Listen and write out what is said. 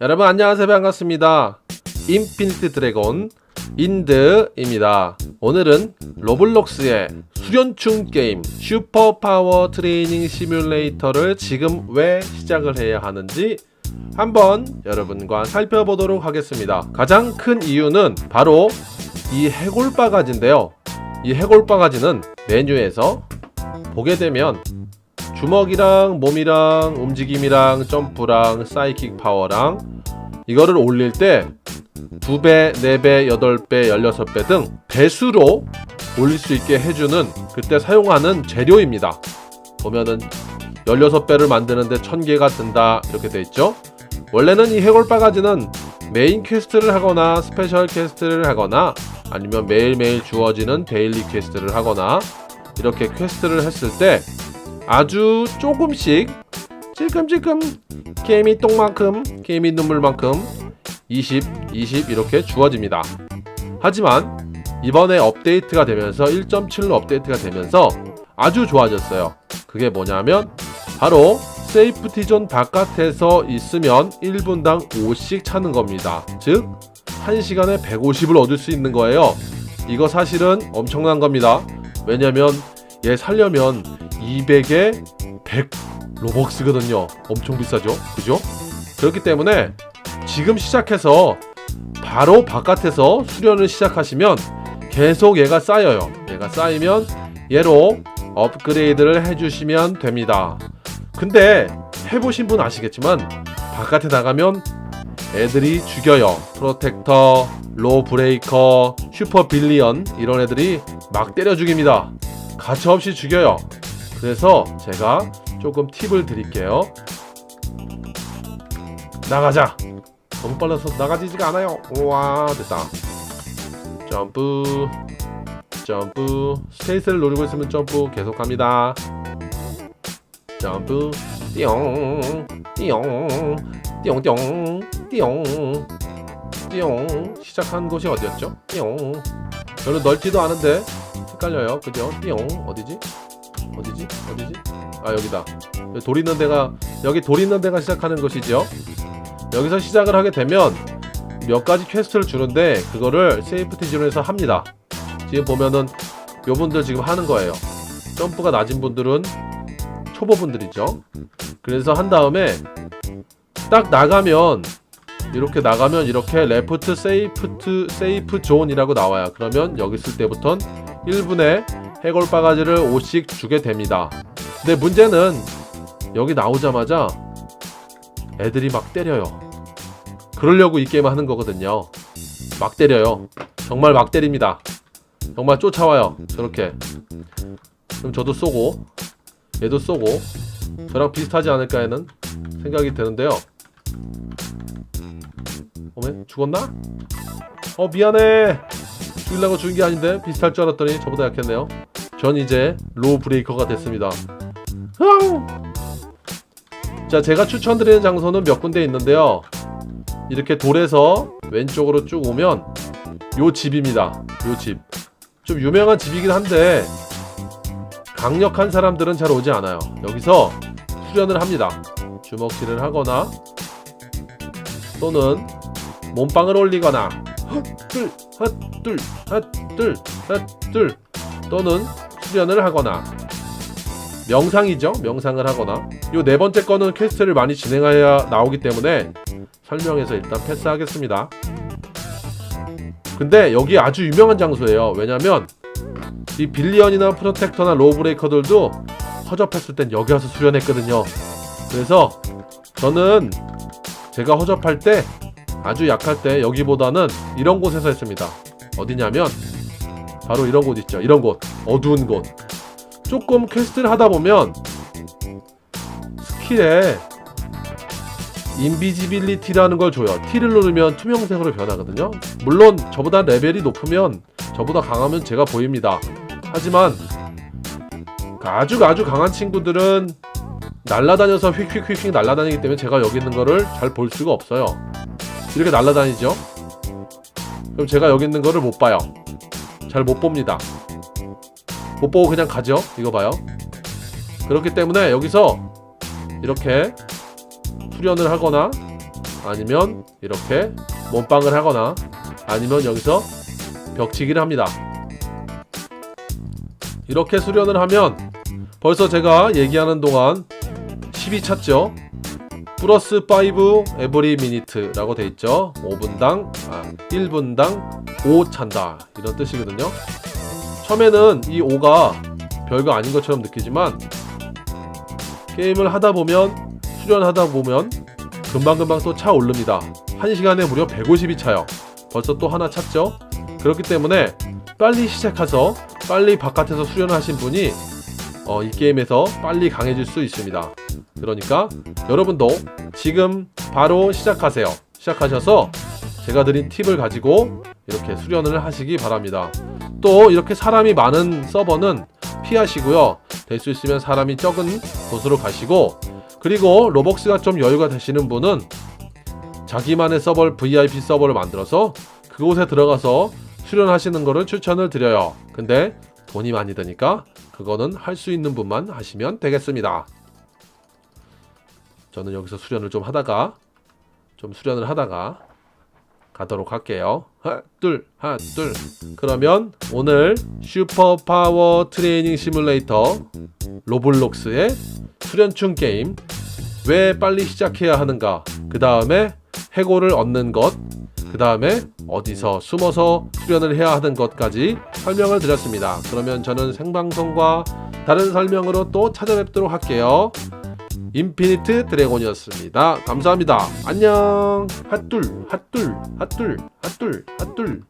여러분 안녕하세요. 반갑습니다. 인피니트 드래곤 인드입니다. 오늘은 로블록스의 수련충 게임 슈퍼파워 트레이닝 시뮬레이터를 지금 왜 시작을 해야 하는지 한번 여러분과 살펴보도록 하겠습니다. 가장 큰 이유는 바로 이 해골 바가지인데요. 이 해골 바가지는 메뉴에서 보게 되면 주먹이랑 몸이랑 움직임이랑 점프랑 사이킥 파워랑 이거를 올릴 때 2배, 4배, 8배, 16배 등 배수로 올릴 수 있게 해주는 그때 사용하는 재료입니다. 보면은 16배를 만드는데 1000개가 든다 이렇게 돼 있죠. 원래는 이 해골 바가지는 메인 퀘스트를 하거나 스페셜 퀘스트를 하거나 아니면 매일매일 주어지는 데일리 퀘스트를 하거나 이렇게 퀘스트를 했을 때 아주 조금씩 찔끔찔끔 개미 똥만큼 개미 눈물만큼 20, 20 이렇게 주어집니다. 하지만 이번에 업데이트가 되면서 1.7로 업데이트가 되면서 아주 좋아졌어요. 그게 뭐냐면 바로 세이프티 존 바깥에서 있으면 1분당 5씩 차는 겁니다. 즉 1시간에 150을 얻을 수 있는 거예요. 이거 사실은 엄청난 겁니다. 왜냐면 얘 살려면 200에 100 로벅스거든요. 엄청 비싸죠? 그죠? 그렇기 때문에 지금 시작해서 바로 바깥에서 수련을 시작하시면 계속 얘가 쌓여요. 얘가 쌓이면 얘로 업그레이드를 해주시면 됩니다. 근데 해보신 분 아시겠지만 바깥에 나가면 애들이 죽여요. 프로텍터, 로 브레이커, 슈퍼 빌리언 이런 애들이 막 때려 죽입니다. 가차없이 죽여요. 그래서 제가 조금 팁을 드릴게요. 나가자. 너무 빨라서 나가지지가 않아요. 우와 됐다. 점프, 점프. 스페이스를 노리고 있으면 점프 계속합니다. 점프, 띠용, 띠용, 띠용 띠용, 띠용, 띠용. 시작한 곳이 어디였죠? 띠용. 별로 넓지도 않은데 헷갈려요. 그죠? 띠용 어디지? 어디지? 어디지? 아 여기다. 여기 돌 있는 데가 여기 돌 있는 데가 시작하는 곳이죠. 여기서 시작을 하게 되면 몇 가지 퀘스트를 주는데 그거를 세이프티 존에서 합니다. 지금 보면은 요분들 지금 하는 거예요. 점프가 낮은 분들은 초보분들이죠. 그래서 한 다음에 딱 나가면 이렇게 나가면 이렇게 레프트 세이프트 세이프 존이라고 나와요. 그러면 여기 있을 때부턴 1분에 해골 바가지를 5씩 주게 됩니다. 근데 문제는 여기 나오자마자 애들이 막 때려요. 그러려고 이 게임 하는 거거든요. 막 때려요. 정말 막 때립니다. 정말 쫓아와요. 저렇게. 그럼 저도 쏘고, 얘도 쏘고, 저랑 비슷하지 않을까 하는 생각이 드는데요. 어메? 죽었나? 어, 미안해! 죽이려고 죽은 게 아닌데? 비슷할 줄 알았더니 저보다 약했네요. 전 이제 로우 브레이커가 됐습니다. 흥! 자, 제가 추천드리는 장소는 몇 군데 있는데요. 이렇게 돌에서 왼쪽으로 쭉 오면 요 집입니다. 요 집. 좀 유명한 집이긴 한데 강력한 사람들은 잘 오지 않아요. 여기서 수련을 합니다. 주먹질을 하거나 또는 몸빵을 올리거나 헛둘 헛둘 헛둘 헛둘 또는 수련을 하거나 명상이죠. 명상을 하거나 요 네 번째 거는 퀘스트를 많이 진행해야 나오기 때문에 설명해서 일단 패스하겠습니다. 근데 여기 아주 유명한 장소예요. 왜냐면 이 빌리언이나 프로텍터나 로브레이커들도 허접했을 땐 여기 와서 수련했거든요. 그래서 저는 제가 허접할 때 아주 약할 때 여기보다는 이런 곳에서 했습니다. 어디냐면 바로 이런 곳 있죠. 이런 곳 어두운 곳. 조금 퀘스트를 하다 보면 스킬에 인비지빌리티라는 걸 줘요. T를 누르면 투명색으로 변하거든요. 물론 저보다 레벨이 높으면 저보다 강하면 제가 보입니다. 하지만 아주 아주 강한 친구들은 날라다녀서 휙휙휙휙 날라다니기 때문에 제가 여기 있는 거를 잘 볼 수가 없어요. 이렇게 날라다니죠. 그럼 제가 여기 있는 거를 못 봐요. 잘 못 봅니다. 못 보고 그냥 가죠. 이거 봐요. 그렇기 때문에 여기서 이렇게 수련을 하거나 아니면 이렇게 몸빵을 하거나 아니면 여기서 벽치기를 합니다. 이렇게 수련을 하면 벌써 제가 얘기하는 동안 10이 찼죠. 플러스 5 에브리 미니트라고 돼 있죠. 5분당 아, 1분당 5 찬다 이런 뜻이거든요. 처음에는 이 5가 별거 아닌 것처럼 느끼지만 게임을 하다 보면 수련하다 보면 금방금방 또 차 오릅니다. 1시간에 무려 150이 차요. 벌써 또 하나 찼죠? 그렇기 때문에 빨리 시작해서 빨리 바깥에서 수련하신 분이 어, 이 게임에서 빨리 강해질 수 있습니다. 그러니까 여러분도 지금 바로 시작하세요. 시작하셔서 제가 드린 팁을 가지고 이렇게 수련을 하시기 바랍니다. 또 이렇게 사람이 많은 서버는 피하시고요. 될 수 있으면 사람이 적은 곳으로 가시고 그리고 로벅스가 좀 여유가 되시는 분은 자기만의 서버 VIP 서버를 만들어서 그곳에 들어가서 수련하시는 거를 추천을 드려요. 근데 돈이 많이 드니까 그거는 할 수 있는 분만 하시면 되겠습니다. 저는 여기서 수련을 좀 하다가 좀 수련을 하다가 가도록 할게요. 하나, 둘, 하나, 둘. 그러면 오늘 슈퍼 파워 트레이닝 시뮬레이터 로블록스의 수련충 게임 왜 빨리 시작해야 하는가? 그 다음에 해고를 얻는 것, 그 다음에 어디서 숨어서 수련을 해야 하는 것까지 설명을 드렸습니다. 그러면 저는 생방송과 다른 설명으로 또 찾아뵙도록 할게요. 인피니트 드래곤이었습니다. 감사합니다. 안녕. 핫둘, 핫둘, 핫둘, 핫둘, 핫둘.